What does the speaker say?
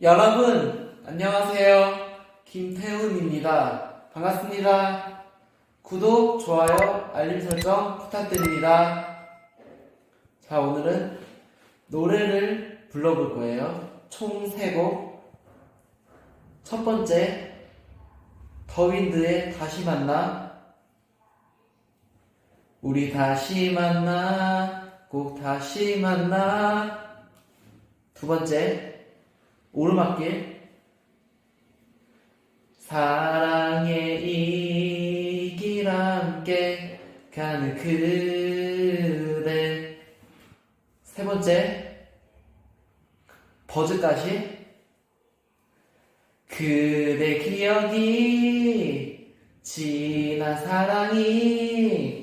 여러분, 안녕하세요. 김태훈입니다. 반갑습니다. 구독, 좋아요, 알림 설정 부탁드립니다. 자, 오늘은 노래를 불러볼 거예요. 총 3곡. 첫 번째, 더윈드의 다시 만나. 우리 다시 만나, 꼭 다시 만나. 두 번째, 오르막길. 사랑의 이길 함께 가는 그대. 세 번째 버즈까지. 그대 기억이 지난 사랑이